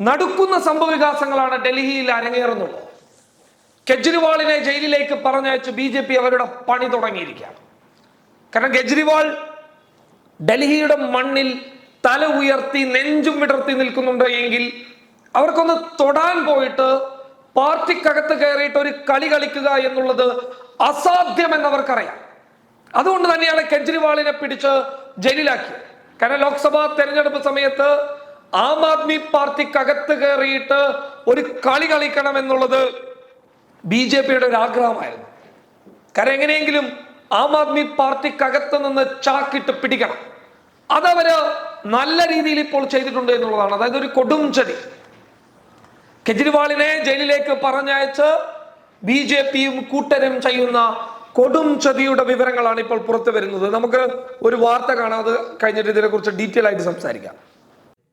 നടുക്കുന്ന സംഭവ വികാസങ്ങളാണ് ഡൽഹിയിൽ അരങ്ങേറുന്നത്. കെജ്രിവാളിനെ ജയിലിലേക്ക് പറഞ്ഞയച്ച് ബി ജെ പി അവരുടെ പണി തുടങ്ങിയിരിക്കുകയാണ്. കാരണം കെജ്രിവാൾ ഡൽഹിയുടെ മണ്ണിൽ തല ഉയർത്തി നെഞ്ചും വിടർത്തി നിൽക്കുന്നുണ്ട് എങ്കിൽ അവർക്കൊന്ന് തൊടാൻ പോയിട്ട് പാർട്ടിക്കകത്ത് കയറിയിട്ട് ഒരു കളി കളിക്കുക എന്നുള്ളത് അസാധ്യമെന്ന് അവർക്കറിയാം അതുകൊണ്ട് തന്നെയാണ് കെജ്രിവാളിനെ പിടിച്ച് ജയിലിലാക്കിയത്. കാരണം ലോക്സഭാ തെരഞ്ഞെടുപ്പ് സമയത്ത് ആം ആദ്മി പാർട്ടിക്കകത്ത് കയറിയിട്ട് ഒരു കളി കളിക്കണം എന്നുള്ളത് ബി ജെ പിയുടെ ഒരു ആഗ്രഹമായിരുന്നു. കാരണം എങ്ങനെയെങ്കിലും ആം ആദ്മി പാർട്ടിക്കകത്ത് നിന്ന് ചാക്കിട്ട് പിടിക്കണം. അതവര് നല്ല രീതിയിൽ ഇപ്പോൾ ചെയ്തിട്ടുണ്ട് എന്നുള്ളതാണ്. അതായത് ഒരു കൊടും ചതി കെജ്രിവാളിനെ ജയിലിലേക്ക് പറഞ്ഞയച്ച് ബി ജെ പിയും കൂട്ടരും ചെയ്യുന്ന കൊടും ചതിയുടെ വിവരങ്ങളാണ് ഇപ്പോൾ പുറത്തു വരുന്നത്. നമുക്ക് ഒരു വാർത്ത കാണാതെ കഴിഞ്ഞിട്ട് ഇതിനെക്കുറിച്ച് ഡീറ്റെയിൽ ആയിട്ട് സംസാരിക്കാം.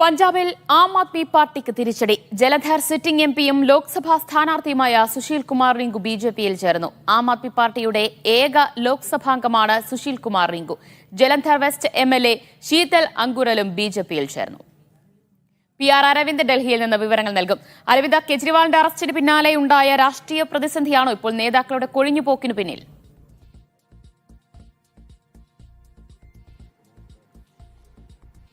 പഞ്ചാബിൽ ആം ആദ്മി പാർട്ടിക്ക് തിരിച്ചടി. ജലന്ധർ സിറ്റിംഗ് എം പിയും ലോക്സഭാ സ്ഥാനാർത്ഥിയുമായ സുശീൽ കുമാർ റിങ്കു ബി ജെ പിയിൽ ചേർന്നു. ആം ആദ്മി പാർട്ടിയുടെ ഏക ലോക്സഭാംഗമാണ് Sushil Kumar Rinku. Jalandhar west M L A Sheetal അങ്കുരലും B J പിയിൽ ചേർന്നു. പി ആർ അരവിന്ദ് ഡൽഹിയിൽ നിന്ന് വിവരങ്ങൾ നൽകും. അരവിന്ദ് കെജ്രിവാളിന്റെ അറസ്റ്റിന് പിന്നാലെ ഉണ്ടായ രാഷ്ട്രീയ പ്രതിസന്ധിയാണോ ഇപ്പോൾ നേതാക്കളുടെ കൊഴിഞ്ഞുപോക്കിനു പിന്നിൽ?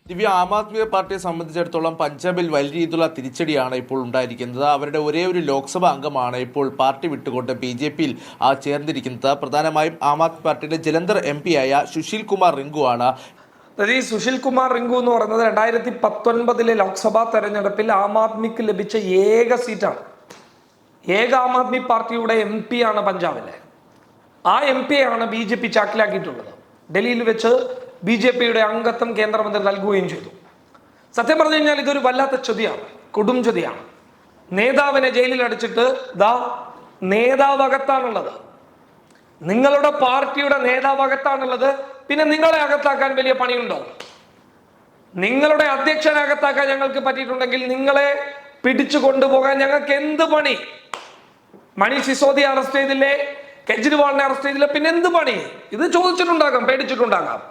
ദിവ്യ ആം ആദ്മി പാർട്ടിയെ സംബന്ധിച്ചിടത്തോളം പഞ്ചാബിൽ വലിയ രീതിയിലുള്ള തിരിച്ചടിയാണ് ഇപ്പോൾ ഉണ്ടായിരിക്കുന്നത്. അവരുടെ ഒരേ ഒരു ലോക്സഭാ അംഗമാണ് ഇപ്പോൾ പാർട്ടി വിട്ടുകൊണ്ട് ബി ജെ പിയിൽ ചേർന്നിരിക്കുന്നത്. പ്രധാനമായും ആം ആദ്മി പാർട്ടിയുടെ ജലന്ധർ എം ആയ സുശീൽ കുമാർ റിങ്കു ആണ്. അതായത് ഈ സുശീൽ കുമാർ റിങ്കു എന്ന് പറയുന്നത് രണ്ടായിരത്തി പത്തൊൻപതിലെ ലോക്സഭാ തെരഞ്ഞെടുപ്പിൽ ആം ആദ്മിക്ക് ലഭിച്ച ഏക സീറ്റാണ്. ഏക ആം ആദ്മി പാർട്ടിയുടെ എം പി ആണ് പഞ്ചാബിലെ. ആ എം ആണ് ബി ജെ പി ചാക്കിലാക്കിയിട്ടുള്ളത്. ഡൽഹിയിൽ വെച്ച് ബി ജെ പിയുടെ അംഗത്വം കേന്ദ്രമന്ത്രി നൽകുകയും ചെയ്തു. സത്യം പറഞ്ഞു കഴിഞ്ഞാൽ ഇതൊരു വല്ലാത്ത ചതിയാണ് കൊടും ചതിയാണ്. നേതാവിനെ ജയിലിൽ അടിച്ചിട്ട് ദാ നേതാവകത്താണുള്ളത്. നിങ്ങളുടെ പാർട്ടിയുടെ നേതാവകത്താണുള്ളത് പിന്നെ നിങ്ങളെ അകത്താക്കാൻ വലിയ പണിയുണ്ടോ? നിങ്ങളുടെ അധ്യക്ഷനെ അകത്താക്കാൻ ഞങ്ങൾക്ക് പറ്റിയിട്ടുണ്ടെങ്കിൽ നിങ്ങളെ പിടിച്ചു കൊണ്ടുപോകാൻ ഞങ്ങൾക്ക് എന്ത് പണി? മണി സിസോദിയെ അറസ്റ്റ് ചെയ്തില്ലേ? കെജ്രിവാളിനെ അറസ്റ്റ് ചെയ്തില്ല? പിന്നെ എന്ത് പണി? ഇത് ചോദിച്ചിട്ടുണ്ടാകാം പേടിച്ചിട്ടുണ്ടാകാം.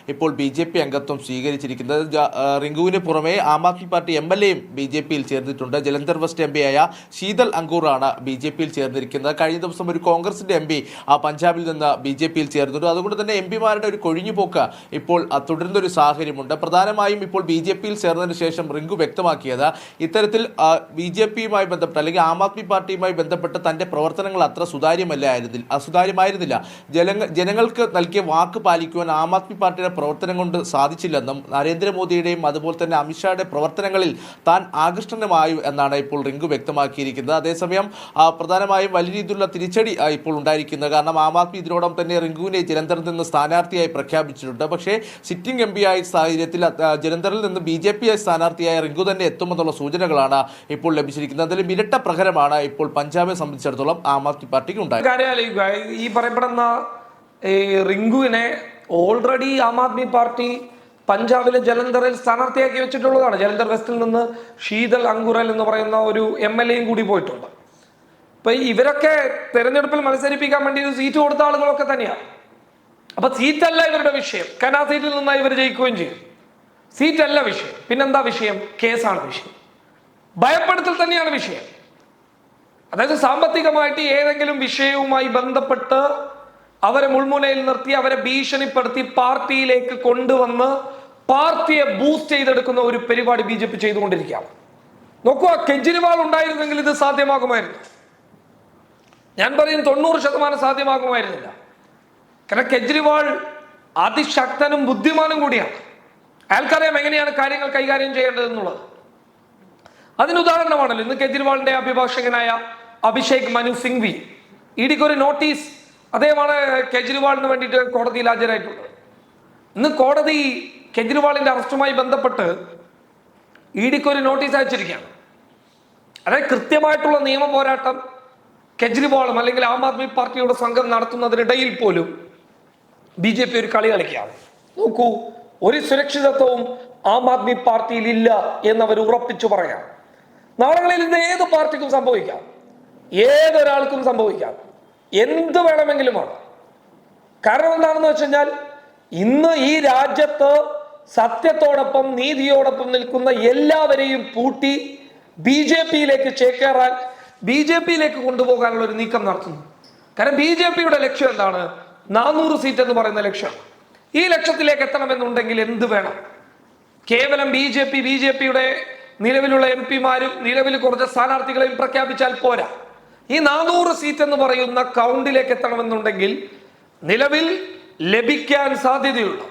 ഇപ്പോൾ ബി ജെ പി അംഗത്വം സ്വീകരിച്ചിരിക്കുന്നത്. റിങ്കുവിന് പുറമെ Aam Aadmi party M L എയും ബി ജെ പിയിൽ ചേർന്നിട്ടുണ്ട്. ജലന്ധർ വെസ്റ്റ് എം പിയായ ശീതൽ അങ്കൂറാണ് ബി ജെ പിയിൽ ചേർന്നിരിക്കുന്നത്. കഴിഞ്ഞ ദിവസം ഒരു കോൺഗ്രസിന്റെ എം പി പഞ്ചാബിൽ നിന്ന് ബി ജെ പിയിൽ ചേർന്നിട്ടുണ്ട് അതുകൊണ്ട് തന്നെ എം പിമാരുടെ ഒരു കൊഴിഞ്ഞുപോക്ക് ഇപ്പോൾ തുടരുന്നൊരു സാഹചര്യമുണ്ട്. പ്രധാനമായും ഇപ്പോൾ ബി ജെ പിയിൽ ചേർന്നതിന് ശേഷം റിങ്കു വ്യക്തമാക്കിയത് ഇത്തരത്തിൽ ബി ജെ പിയുമായി ബന്ധപ്പെട്ട് അല്ലെങ്കിൽ ആം ആദ്മി പാർട്ടിയുമായി ബന്ധപ്പെട്ട് തന്റെ പ്രവർത്തനങ്ങൾ അത്ര സുതാര്യമല്ലായിരുന്നില്ല അസുതാര്യമായിരുന്നില്ല ജനങ്ങ ജനങ്ങൾക്ക് നൽകിയ വാക്ക് പാലിക്കുവാൻ ആം ആദ്മി പാർട്ടിയുടെ പ്രവർത്തനം കൊണ്ട് സാധിച്ചില്ലെന്നും നരേന്ദ്രമോദിയുടെയും അതുപോലെ തന്നെ അമിത്ഷായുടെ പ്രവർത്തനങ്ങളിൽ താൻ ആകൃഷ്ടനുമായു എന്നാണ് ഇപ്പോൾ റിങ്കു വ്യക്തമാക്കിയിരിക്കുന്നത്. അതേസമയം പ്രധാനമായും വലിയ രീതിയിലുള്ള തിരിച്ചടി ഇപ്പോൾ ഉണ്ടായിരിക്കുന്നത്. കാരണം ആം ആദ്മി ഇതിനോടൊപ്പം തന്നെ റിങ്കുവിനെ ജലന്ധറിൽ നിന്ന് സ്ഥാനാർത്ഥിയായി പ്രഖ്യാപിച്ചിട്ടുണ്ട്. പക്ഷേ സിറ്റിംഗ് എം പി ആയ സാഹചര്യത്തിൽ ജലന്ധറിൽ നിന്ന് ബി ജെ പി ആയി സ്ഥാനാർത്ഥിയായ റിങ്കു തന്നെ എത്തുമെന്നുള്ള സൂചനകളാണ് ഇപ്പോൾ ലഭിച്ചിരിക്കുന്നത്. അതിൽ ഇരട്ട പ്രഹരമാണ് ഇപ്പോൾ പഞ്ചാബിനെ സംബന്ധിച്ചിടത്തോളം ആം ആദ്മി പാർട്ടിക്ക് ഉണ്ടായത്. ഈ പറയപ്പെടുന്ന ഈ റിങ്കുവിനെ ഓൾറെഡി ആം ആദ്മി പാർട്ടി പഞ്ചാബിലെ ജലന്ധറിൽ സ്ഥാനാർത്ഥിയാക്കി വെച്ചിട്ടുള്ളതാണ്. ജലന്ധർ വെസ്റ്റിൽ നിന്ന് ശീതൽ അങ്കുറൽ എന്ന് പറയുന്ന ഒരു എം എൽ എയും കൂടി പോയിട്ടുണ്ട്. ഇപ്പൊ ഇവരൊക്കെ തെരഞ്ഞെടുപ്പിൽ മത്സരിപ്പിക്കാൻ വേണ്ടി ഒരു സീറ്റ് കൊടുത്ത ആളുകളൊക്കെ തന്നെയാണ് അപ്പൊ സീറ്റല്ല ഇവരുടെ വിഷയം. കാരണം ആ സീറ്റിൽ നിന്നായി ഇവർ ജയിക്കുകയും ചെയ്യും. സീറ്റല്ല വിഷയം. പിന്നെന്താ വിഷയം? കേസാണ് വിഷയം. ഭയപ്പെടുത്തൽ തന്നെയാണ് വിഷയം. അതായത് സാമ്പത്തികമായിട്ട് ഏതെങ്കിലും വിഷയവുമായി ബന്ധപ്പെട്ട് അവരെ മുൾമുനയിൽ നിർത്തി അവരെ ഭീഷണിപ്പെടുത്തി പാർട്ടിയിലേക്ക് കൊണ്ടുവന്ന് പാർട്ടിയെ ബൂസ്റ്റ് ചെയ്തെടുക്കുന്ന ഒരു പരിപാടി ബി ജെ പി ചെയ്തുകൊണ്ടിരിക്കുകയാണ്. നോക്കുക കെജ്രിവാൾ ഉണ്ടായിരുന്നെങ്കിൽ ഇത് സാധ്യമാകുമായിരുന്നു. ഞാൻ പറയും തൊണ്ണൂറ് ശതമാനം സാധ്യമാകുമായിരുന്നില്ല. കാരണം കെജ്രിവാൾ അതിശക്തനും ബുദ്ധിമാനും കൂടിയാണ്. അയാൾക്കറിയാം എങ്ങനെയാണ് കാര്യങ്ങൾ കൈകാര്യം ചെയ്യേണ്ടതെന്നുള്ളത്. അതിന് ഉദാഹരണമാണല്ലോ ഇന്ന് കെജ്രിവാളിന്റെ അഭിഭാഷകനായ അഭിഷേക് മനു സിംഗ്വി ഇടിക്കൊരു നോട്ടീസ് അദ്ദേഹമാണ് കെജ്രിവാളിന് വേണ്ടിയിട്ട് കോടതിയിൽ ഹാജരായിട്ടുള്ളത് ഇന്ന് കോടതി കെജ്രിവാളിന്റെ അറസ്റ്റുമായി ബന്ധപ്പെട്ട് ഇഡിക്ക് ഒരു നോട്ടീസ് അയച്ചിരിക്കുകയാണ്. അതായത് കൃത്യമായിട്ടുള്ള നിയമ പോരാട്ടം കെജ്രിവാളും അല്ലെങ്കിൽ ആം ആദ്മി പാർട്ടിയുടെ സംഘം നടത്തുന്നതിനിടയിൽ പോലും ബി ജെ പി ഒരു കളി കളിക്കുകയാണ്. നോക്കൂ ഒരു സുരക്ഷിതത്വവും ആം ആദ്മി പാർട്ടിയിൽ ഇല്ല എന്നവർ ഉറപ്പിച്ചു പറയാം നാളുകളിൽ ഇന്ന് ഏത് പാർട്ടിക്കും സംഭവിക്കാം? ഏതൊരാൾക്കും സംഭവിക്കാം? എന്ത് വേണമെങ്കിലുമാണ്. കാരണം എന്താണെന്ന് വെച്ച് കഴിഞ്ഞാൽ ഇന്ന് ഈ രാജ്യത്ത് സത്യത്തോടൊപ്പം നീതിയോടൊപ്പം നിൽക്കുന്ന എല്ലാവരെയും പൂട്ടി ബി ജെ പിയിലേക്ക് ചേക്കേറാൻ ബി ജെ പിയിലേക്ക് കൊണ്ടുപോകാനുള്ള ഒരു നീക്കം നടത്തുന്നു. കാരണം ബി ജെ പിയുടെ ലക്ഷ്യം എന്താണ്? നാനൂറ് സീറ്റ് എന്ന് പറയുന്ന ലക്ഷ്യം. ഈ ലക്ഷ്യത്തിലേക്ക് എത്തണമെന്നുണ്ടെങ്കിൽ എന്ത് വേണം? കേവലം B J P B J പിയുടെ നിലവിലുള്ള എം പിമാരും നിലവിൽ കുറച്ച് സ്ഥാനാർത്ഥികളെയും പ്രഖ്യാപിച്ചാൽ പോരാ. ഈ നാനൂറ് സീറ്റ് എന്ന് പറയുന്ന കൗണ്ടിലേക്ക് എത്തണമെന്നുണ്ടെങ്കിൽ നിലവിൽ ലഭിക്കാൻ സാധ്യതയുള്ളു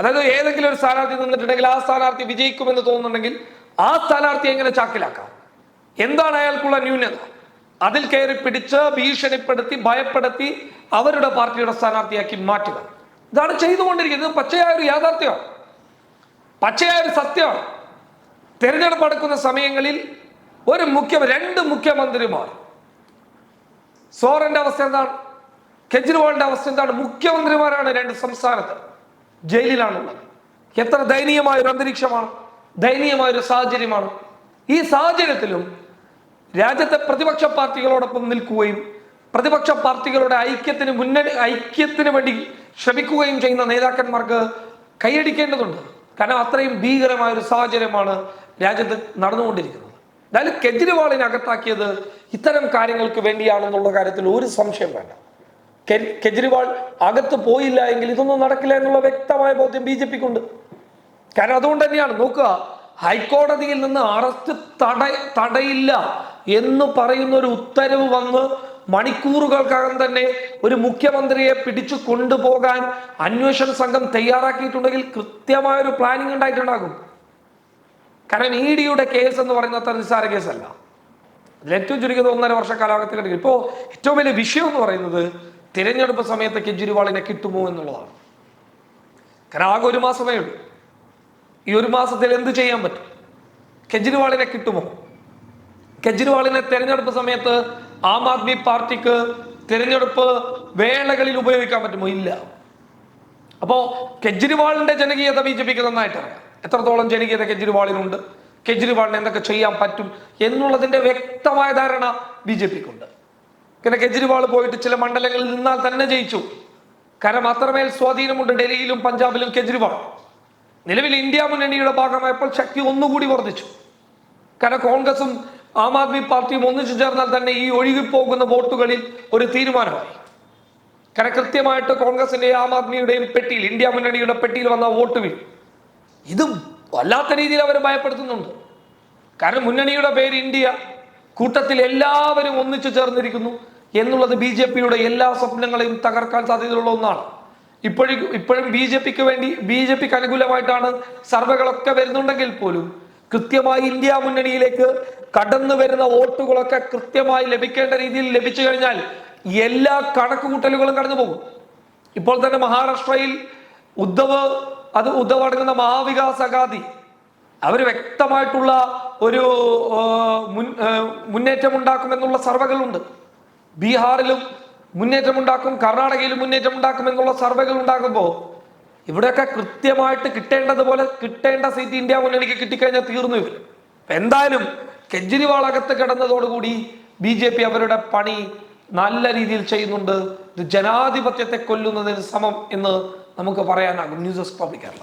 അതായത് ഏതെങ്കിലും ഒരു സ്ഥാനാർത്ഥി നിന്നിട്ടുണ്ടെങ്കിൽ ആ സ്ഥാനാർത്ഥി വിജയിക്കുമെന്ന് തോന്നുന്നുണ്ടെങ്കിൽ ആ സ്ഥാനാർത്ഥി എങ്ങനെ ചാക്കിലാക്കാം? എന്താണ് അയാൾക്കുള്ള ന്യൂനത? അതിൽ കയറി പിടിച്ച് ഭീഷണിപ്പെടുത്തി ഭയപ്പെടുത്തി അവരുടെ പാർട്ടിയുടെ സ്ഥാനാർത്ഥിയാക്കി മാറ്റുക. ഇതാണ് ചെയ്തുകൊണ്ടിരിക്കുന്നത്. പച്ചയായ ഒരു യാഥാർത്ഥ്യമാണ്. പച്ചയായ ഒരു സത്യമാണ്. തെരഞ്ഞെടുപ്പ് നടക്കുന്ന സമയങ്ങളിൽ ഒരു മുഖ്യ രണ്ട് മുഖ്യമന്ത്രിമാർ സോറന്റെ അവസ്ഥ എന്താണ്? കെജ്രിവാളിന്റെ അവസ്ഥ എന്താണ്? മുഖ്യമന്ത്രിമാരാണ് രണ്ട് സംസ്ഥാനത്ത് ജയിലിലാണുള്ളത്. എത്ര ദയനീയമായ ഒരു അന്തരീക്ഷമാണ് ദയനീയമായ ഒരു സാഹചര്യമാണ്. ഈ സാഹചര്യത്തിലും രാജ്യത്തെ പ്രതിപക്ഷ പാർട്ടികളോടൊപ്പം നിൽക്കുകയും പ്രതിപക്ഷ പാർട്ടികളുടെ ഐക്യത്തിന് മുന്നണി ഐക്യത്തിന് വേണ്ടി ശ്രമിക്കുകയും ചെയ്യുന്ന നേതാക്കന്മാർക്ക് കൈയടിക്കേണ്ടതുണ്ട്. കാരണം അത്രയും ഭീകരമായ ഒരു സാഹചര്യമാണ് രാജ്യത്ത് നടന്നുകൊണ്ടിരിക്കുന്നത്. എന്തായാലും കെജ്രിവാളിനെ അകത്താക്കിയത് ഇത്തരം കാര്യങ്ങൾക്ക് വേണ്ടിയാണെന്നുള്ള കാര്യത്തിൽ ഒരു സംശയം വേണ്ട. കെജ്രിവാൾ അകത്ത് പോയില്ല എങ്കിൽ ഇതൊന്നും നടക്കില്ല എന്നുള്ള വ്യക്തമായ ബോധ്യം ബി ജെ പിക്കുണ്ട്. കാരണം അതുകൊണ്ട് തന്നെയാണ് നോക്കുക ഹൈക്കോടതിയിൽ നിന്ന് അറസ്റ്റ് തട തടയില്ല എന്ന് പറയുന്ന ഒരു ഉത്തരവ് വന്ന് മണിക്കൂറുകൾക്കകം തന്നെ ഒരു മുഖ്യമന്ത്രിയെ പിടിച്ചു കൊണ്ടുപോകാൻ അന്വേഷണ സംഘം തയ്യാറാക്കിയിട്ടുണ്ടെങ്കിൽ കൃത്യമായ ഒരു പ്ലാനിങ് ഉണ്ടായിട്ടുണ്ടാകും. കാരണം ഇ ഡിയുടെ കേസ് എന്ന് പറയുന്നത് അത്ര നിസ്സാര കേസല്ല. അതിൽ ഏറ്റവും ചുരുങ്ങിയത് ഒന്നര വർഷ കാലാവധി ഇപ്പോൾ ഏറ്റവും വലിയ വിഷയം എന്ന് പറയുന്നത് തിരഞ്ഞെടുപ്പ് സമയത്ത് കെജ്രിവാളിനെ കിട്ടുമോ എന്നുള്ളതാണ്. കാരണം ആകെ ഒരു മാസമേ ഉള്ളൂ. ഈ ഒരു മാസത്തിൽ എന്ത് ചെയ്യാൻ പറ്റും? കെജ്രിവാളിനെ കിട്ടുമോ? കെജ്രിവാളിനെ തിരഞ്ഞെടുപ്പ് സമയത്ത് ആം ആദ്മി പാർട്ടിക്ക് തിരഞ്ഞെടുപ്പ് വേളകളിൽ ഉപയോഗിക്കാൻ പറ്റുമോ? ഇല്ല. അപ്പോ കെജ്രിവാളിന്റെ ജനകീയത ബി ജെ പിക്ക് നന്നായിട്ട് അറിയാം. എത്രത്തോളം ജനകീയത കെജ്രിവാളിനുണ്ട്? കെജ്രിവാളിന് എന്തൊക്കെ ചെയ്യാൻ പറ്റും എന്നുള്ളതിന്റെ വ്യക്തമായ ധാരണ ബി ജെ പിക്കുണ്ട്. പിന്നെ കെജ്രിവാൾ പോയിട്ട് ചില മണ്ഡലങ്ങളിൽ നിന്നാൽ തന്നെ ജയിച്ചു. കാരണം അത്രമേൽ സ്വാധീനമുണ്ട് ഡൽഹിയിലും പഞ്ചാബിലും കെജ്രിവാൾ. നിലവിൽ ഇന്ത്യ മുന്നണിയുടെ ഭാഗമായപ്പോൾ ശക്തി ഒന്നുകൂടി വർദ്ധിച്ചു. കാരണം കോൺഗ്രസും ആം ആദ്മി പാർട്ടിയും ഒന്നിച്ചു ചേർന്നാൽ തന്നെ ഈ ഒഴുകിപ്പോകുന്ന വോട്ടുകളിൽ ഒരു തീരുമാനമായി. കാരണം കൃത്യമായിട്ട് കോൺഗ്രസിന്റെയും ആം ആദ്മിയുടെയും പെട്ടിയിൽ ഇന്ത്യ മുന്നണിയുടെ പെട്ടിയിൽ വന്ന വോട്ട് വീഴും. ഇത് വല്ലാത്ത രീതിയിൽ അവർ ഭയപ്പെടുത്തുന്നുണ്ട്. കാരണം മുന്നണിയുടെ പേര് ഇന്ത്യ കൂട്ടത്തിൽ എല്ലാവരും ഒന്നിച്ചു ചേർന്നിരിക്കുന്നു എന്നുള്ളത് ബി ജെ പിയുടെ എല്ലാ സ്വപ്നങ്ങളെയും തകർക്കാൻ സാധ്യതയുള്ള ഒന്നാണ്. ഇപ്പോഴും ഇപ്പോഴും ബി ജെ പിക്ക് വേണ്ടി ബി ജെ പിക്ക് അനുകൂലമായിട്ടാണ് സർവേകളൊക്കെ വരുന്നുണ്ടെങ്കിൽ പോലും കൃത്യമായി ഇന്ത്യ മുന്നണിയിലേക്ക് കടന്നു വരുന്ന വോട്ടുകളൊക്കെ കൃത്യമായി ലഭിക്കേണ്ട രീതിയിൽ ലഭിച്ചു കഴിഞ്ഞാൽ എല്ലാ കണക്കുകൂട്ടലുകളും കടന്നു പോകും ഇപ്പോൾ തന്നെ മഹാരാഷ്ട്രയിൽ ഉദ്ധവ് അത് ഉദ്ധവടങ്ങുന്ന മഹാവികാസ് അഗാദി അവർ വ്യക്തമായിട്ടുള്ള ഒരു മുൻ ആ, മുന്നേറ്റം ഉണ്ടാക്കുമെന്നുള്ള സർവകളുണ്ട് ബീഹാറിലും മുന്നേറ്റം ഉണ്ടാക്കും കർണാടകയിലും മുന്നേറ്റം ഉണ്ടാക്കും എന്നുള്ള സർവേകൾ ഉണ്ടാകുമ്പോൾ ഇവിടെയൊക്കെ കൃത്യമായിട്ട് കിട്ടേണ്ടതുപോലെ കിട്ടേണ്ട സീറ്റ് ഇന്ത്യ മുന്നണിക്ക് കിട്ടിക്കഴിഞ്ഞാൽ തീർന്നു ഇവർ എന്തായാലും കെജ്രിവാൾ അകത്ത് കിടന്നതോടുകൂടി ബി ജെ പി അവരുടെ പണി നല്ല രീതിയിൽ ചെയ്യുന്നുണ്ട്. ഇത് ജനാധിപത്യത്തെ കൊല്ലുന്നതിന് സമം എന്ന് നമുക്ക് പറയാനാകും ന്യൂസ് ഡെസ്ക് പബ്ലിക് കേരള.